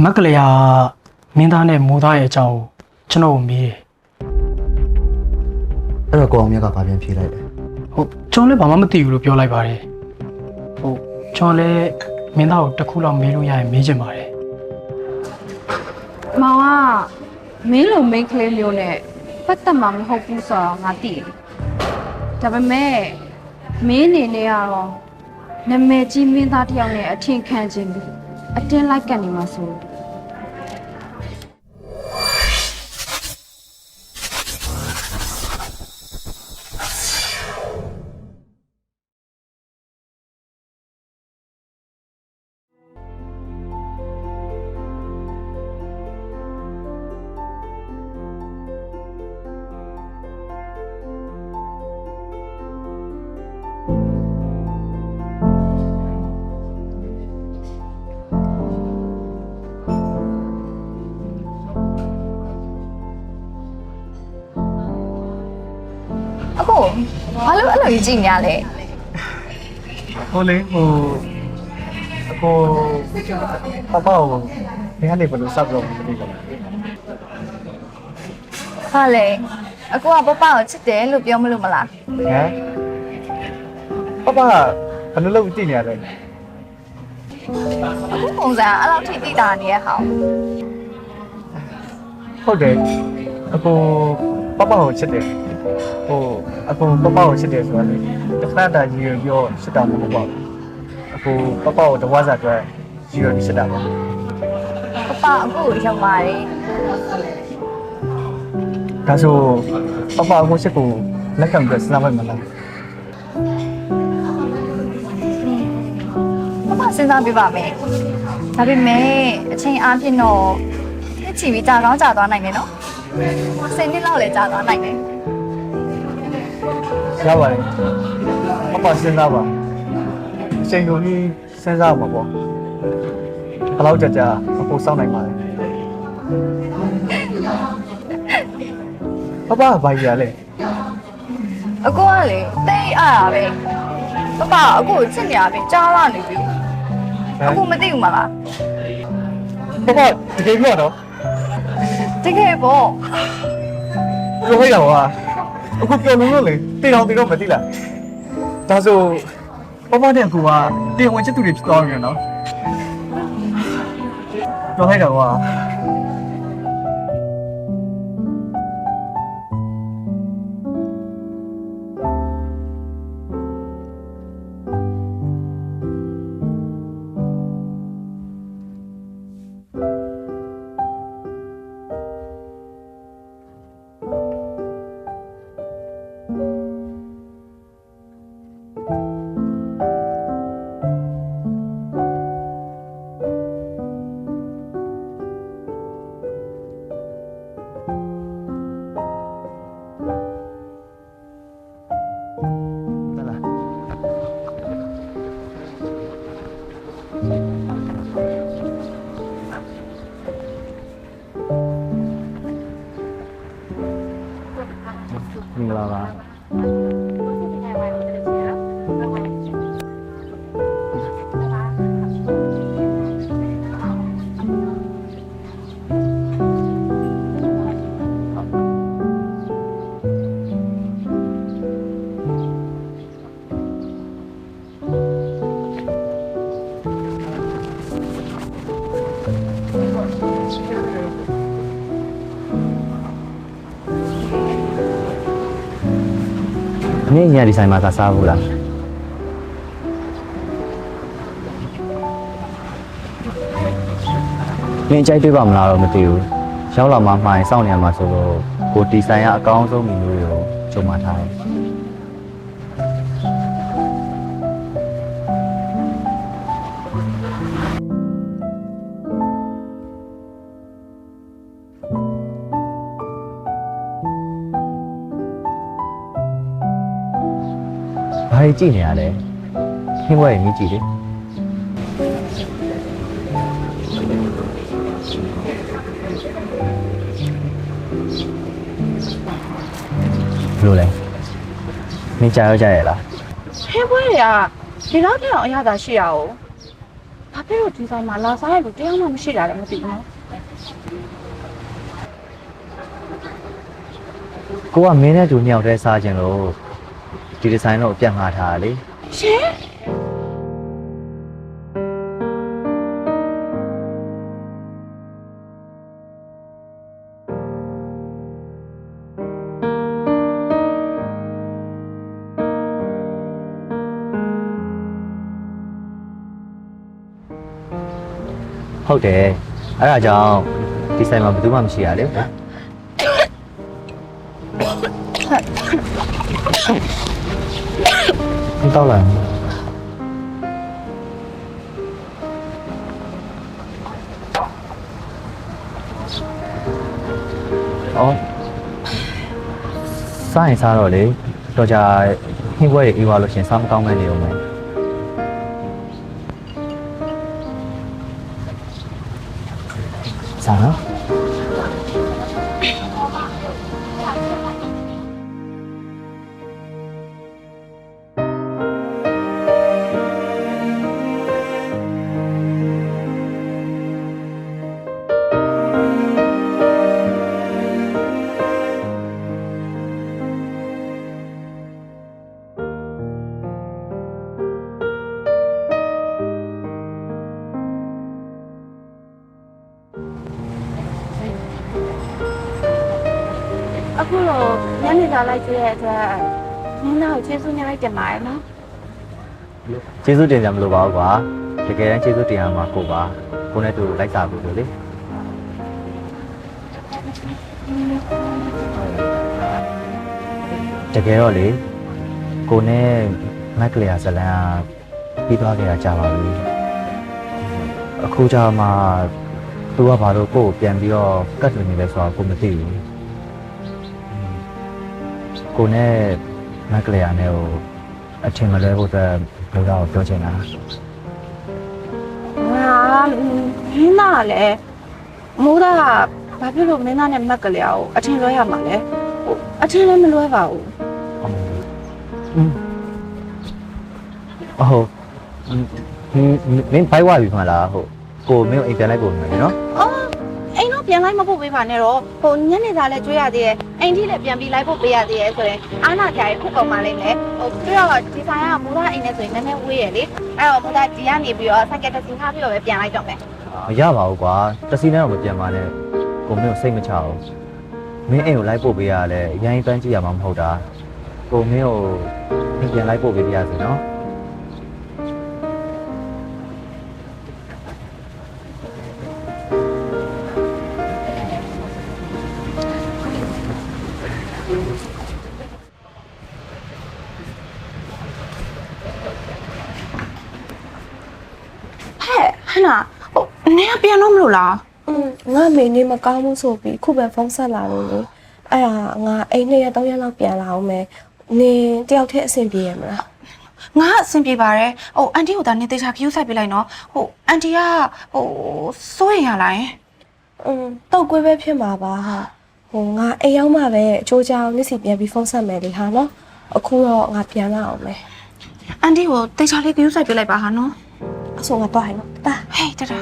မက်ကလေးကမင်းသားနဲ့မိုးသားရဲ့အကြောင်းကိုကျွန်တော်ကိုမေးတယ်အဲ့တော့ကိုအောင်မြတ်ကဘာပြန်ဖြေလိုက်လဲဟုတ်ကျွန်တော်လည်းဘာမှမသိဘူးလို့ပြောလိုက်ပါတယ်ဟုတ်ကျွန်တော်လည်းမင်းသားကိုတစ်ခုလောက်မေးလို့ရရင်မေးချင်ပါတယ်မောင်ကမင်းလိုမိန်းကလေးမျိုးနဲ့ပတ်သက်မှာမဟုတ်ဘူးဆိုတော့ငါသိတယ်ဒါပေမဲ့မင်းအနေနဲ့ကတော့နာမည်ကြီးမင်းသားတစ်ယောက်နဲ့အထင်ခံခြင်းပြီး အတင်းလိုက်ကန်နေမှာဆို အခုဘာလို့အဲ့လိုကြီးကြည့်နေရလဲဟိုလေဟိုအကိုပပကိုဘယ်ကနေဘယ်လိုစပ်တော့မသိဘူးဟာလေအခုကပပကိုချစ်တယ်လို့ပြောမလို့မလားဟမ်ပပကဘယ်လိုလုပ်ကြည့်နေရလဲအခုပုံစံအဲ့လောက်ထိတိတာနေရဟောင်းဟုတ်တယ်အကိုပပကိုချစ်တယ် ဟိုအကိုပပကိုချစ်တယ်ဆိုတာလေတစ်ခါတည်းရည်ပြောချစ်တာမဟုတ်ပါဘူးအကိုပပကိုတဝါစာအတွက်ရည်ရချစ်တာပါပပအခုကိုရောက်ပါတယ်ဒါဆိုပပအကိုချစ်ကိုလက်ခံပြီးစဉ်းစားလိုက်မလားပပစဉ်းစားပြပါမယ်ဒါပေမဲ့အချိန်အားဖြင့်တော့တစ်ချီပြီးကြာကောင်းကြာသွားနိုင်တယ်နော်စင်နှစ်လောက်လည်းကြာသွားနိုင်တယ် ရပါတယ်ပပစဉ်းစားပါအချိန်ကုန်ကြီးစဉ်းစားပါပေါ့ဘယ်လောက်ကြာကြာအကိုစောင့်နိုင်ပါလဲပပကဘာကြီးရလဲအကိုကလေတိတ်အားရပဲပပကအခုကိုချစ်နေရပြီကြားလာနေပြီအခုမသိဘူးမလားပပတကယ်ပြောတော့တကယ်ပေါ့ပြောရအောင် အခုပြောလို့လို့လေတေအောင်တေတော့မသိလားဒါဆိုပပနဲ့အကူကတင်ဝင်ချစ်သူတွေဖြစ်သွားပြီနော်ပြောလိုက်တော့ဟာ နည်းညာဒီဆိုင်မှာသာစားဘူးလားနင်ကြိုက်တွေ့ပါမလားတော့မသိဘူးရောက်လာမှမှိုင်စောင့်နေရမှာဆိုတော့ကိုဒီဆိုင်ကအကောင်းဆုံးမီမျိုးတွေကိုကြုံမှထားတယ် ဘာကြီးကြည့်နေရလဲခင်းဘွယ်မြည်ကြည့်လေဘယ်လိုလဲမင်းကြားရကြရဲ့လားဟဲပွဲတွေကဒီလောက်တောင်အရသာရှိရအောင်ဘာပြဖေတို့ဒီဆိုင်မှာလာစားရလို့တရားမှမရှိတာလည်းမသိဘူးနော်ကိုကမင်းနဲ့တူနှစ်ယောက်တည်းစားခြင်းလို့ ဒီဒီဇိုင်းတော့အပြတ်ငှားထားတာလေရှင်ဟုတ်တယ်အဲ့ဒါကြောင့်ဒီဆိုင်မှာဘယ်သူမှမရှိရလေ မတော့လာအော်စားရင်စားတော့လေတော့ကြာဟင်းဘွဲတွေအေးသွားလို့ရှရင်စားမကောင်းမဲ့နေအောင်မယ်စားနော် ညနေစာလိုက်ကြည့်ရတဲ့အတွက်မင်းသားကိုကျေးဇူးများလိုက်တင်ပါတယ်နော်ကျေးဇူးတင်ကြမလို့ပါဘူးကွာတကယ်တမ်းကျေးဇူးတင်ရမှာကိုပါကိုနဲ့တူလိုက်စားဖို့လို့လေတကယ်တော့လေကိုနဲ့မက်ကလီယာဇလန်ကပြီးသွားခဲ့တာကြာပါပြီအခုကြာမှသူကဘာလို့ကိုကိုပြန်ပြီးတော့ကတ်လွန်နေလဲဆိုတော့ကိုမသိဘူး ကိုနဲ့မက်ကလီယာနဲ့ကိုအထင်မလွဲဖို့အတွက်လောတော့ပြောချင်တာငါမင်းသားကလည်းမိုးသားကဘာဖြစ်လို့မင်းသားနဲ့မက်ကလေးကိုအထင်လွဲရမှာလဲဟိုအထင်လည်းမလွဲပါဘူးอืมအဟုတ်မင်းဘိုက်ဝါပြီမလားဟုတ်ကိုမင်းကိုအိမ်ပြန်လိုက်ပုံမယ်နော်အော်အိမ်တော့ပြန် လိုက်မဖို့ပေးပါနဲ့တော့ဟိုညနေစာလည်းကြွေးရသေးရဲ့အိမ်ထိလည်းပြန်ပြီးလိုက်ဖို့ပေးရသေးရဲ့ဆိုရင်အာနာကြိုင်ခုကုန်မှလိမ့်မယ်ဟိုပြီးတော့ဒီဆိုင်ကမိုးသားအိမ်နဲ့ဆိုရင်နည်းနည်းဝေးရလေအဲ့တော့မိုးသားဒီကနေပြီးတော့ဆိုင်ကတက်စီထားပြီးတော့ပဲပြန်လိုက်တော့မယ်မရပါဘူးကွာတစီနဲ့တော့မပြန်ပါနဲ့ကိုမင်းကိုစိတ်မချဘူးမင်းအိမ်ကိုလိုက်ပို့ပေးရလဲအရင်ပန်းကြည့်ရမှာမဟုတ်တာကိုမင်းကိုအိမ်ပြန်လိုက်ပို့ပေးပြရစီနော် နင်ကပြန်တော့မလို့လား อืมငါမေနေမကောင်းဘူးဆိုပြီးခုပဲဖုန်းဆက်လာလို့လေအဲ့ဒါငါအိမ်နှစ်ရက်သုံးရက်လောက်ပြန်လာအောင်မယ်နင်တယောက်တည်းအဆင်ပြေရမလား ငါအဆင်ပြေပါတယ်ဟိုအန်တီကိုဒါနေတေချာခရူးဆိုင်ပေးလိုက်နော်ဟိုအန်တီကဟိုစိုးရင်ရလားယင် อืมတောက်ကွေးပဲဖြစ်မှာပါဟာဟိုငါအိမ်ရောက်မှပဲအချိုးချောင်းနေ့စီပြန်ပြီးဖုန်းဆက်မယ်လေဟာနော်အခုတော့ငါပြန်လာအောင်မယ် အန်တီကိုတေချာလေးခရူးဆိုင်ပေးလိုက်ပါဟာနော် အဆိုငါတော့ဟဲ့နော်တာ ဟေးတတာ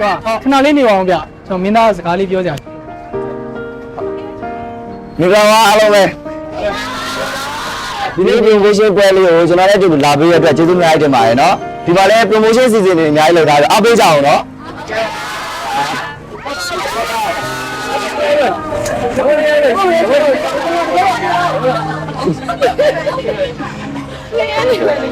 ဟောခဏလေးနေပါအောင်ဗျကျွန်တော်မင်းသားစကားလေးပြောကြမိဘဝအားလုံးပဲဒီနေ့ promotion ပွဲလေးကိုကျွန်တော်လည်းတူလာပေးရအတွက်ကျေးဇူးများတင်ပါတယ်နော်ဒီမှာလည်း promotion season တွေအများကြီးလုပ်ထားတယ်အားပေးကြအောင်နော်လေ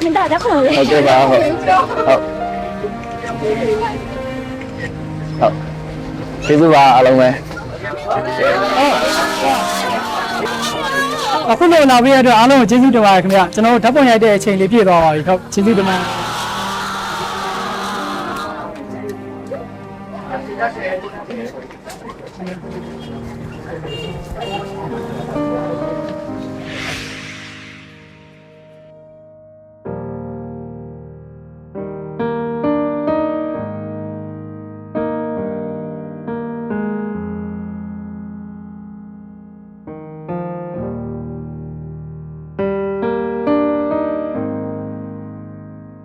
မင်းသားတက်ခေါ်လေဟုတ်ကဲ့ပါဟုတ်ဟုတ်ဟုတ်ကျေးဇူးပါအားလုံးပဲအခုလိုလာပေးရတဲ့အတွက်အားလုံးကိုကျေးဇူးတင်ပါတယ်ခင်ဗျာကျွန်တော်တို့ဓာတ်ပုံရိုက်တဲ့အချိန်လေးပြည့်သွားပါပြီဟုတ်ကျေးဇူးတင်ပါတယ်